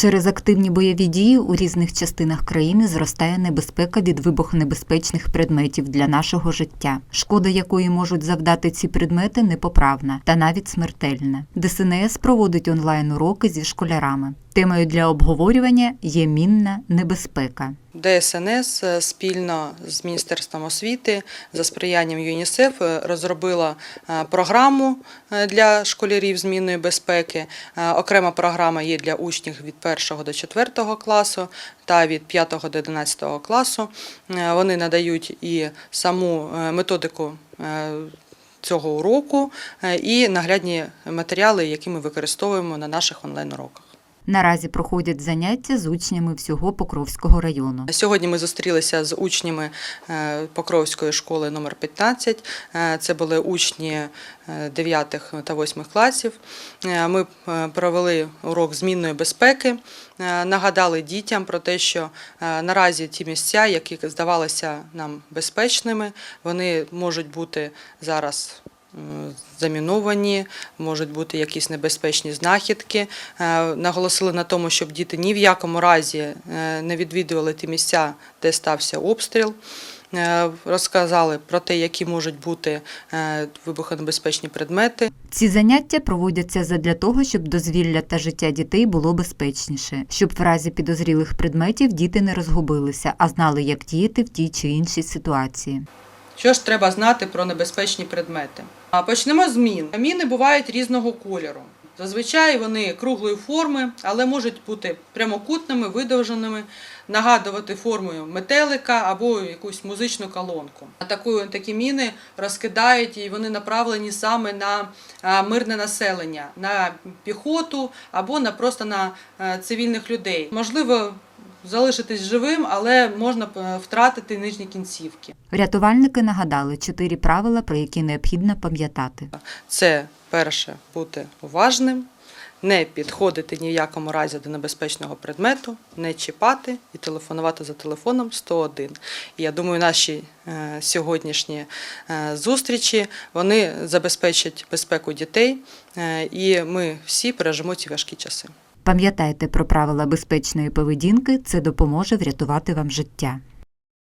Через активні бойові дії у різних частинах країни зростає небезпека від вибухонебезпечних предметів для нашого життя, шкода якої можуть завдати ці предмети непоправна та навіть смертельна. ДСНС проводить онлайн уроки зі школярами. Темою для обговорювання є мінна небезпека. ДСНС е, спільно з Міністерством освіти за сприянням ЮНІСЕФ е, розробила е, програму для школярів з мінної безпеки. Окрема програма є для учнів від 1 до 4 класу та від 5 до 11 класу. Вони надають і саму методику. Цього уроку і наглядні матеріали, які ми використовуємо на наших онлайн-уроках. Наразі проходять заняття з учнями всього Покровського району. Сьогодні ми зустрілися з учнями е, Покровської школи номер 15. Е, Це були учні е, 9 та 8 класів. Е, Ми е, провели урок змінної безпеки, е, нагадали дітям про те, що е, наразі ті місця, які здавалися нам безпечними, вони можуть бути зараз. Заміновані, можуть бути якісь небезпечні знахідки. Е, Наголосили на тому, щоб діти ні в якому разі е, не відвідували ті місця, де стався обстріл. Е, Розказали про те, які можуть бути вибухонебезпечні предмети. Ці заняття проводяться задля того, щоб дозвілля та життя дітей було безпечніше, щоб в разі підозрілих предметів діти не розгубилися, а знали, як діяти в тій чи іншій ситуації. Що ж треба знати про небезпечні предмети? Почнемо з мін. Міни бувають різного кольору. Зазвичай вони круглої форми, але можуть бути прямокутними, видовженими, нагадувати формою метелика або якусь музичну колонку. А таку, такі міни розкидають і вони направлені саме на мирне населення, на піхоту або на просто на е, цивільних людей. Можливо, залишитись живим, але можна е, втратити нижні кінцівки. Рятувальники нагадали чотири правила, про які необхідно пам'ятати. Це перше бути уважним, не підходити ні в якому разі до небезпечного предмету, не чіпати і телефонувати за телефоном 101. І я думаю, наші е, сьогоднішні е, зустрічі вони забезпечать безпеку дітей, і ми всі пережимо ці важкі часи. Пам'ятайте про правила безпечної поведінки, це допоможе врятувати вам життя.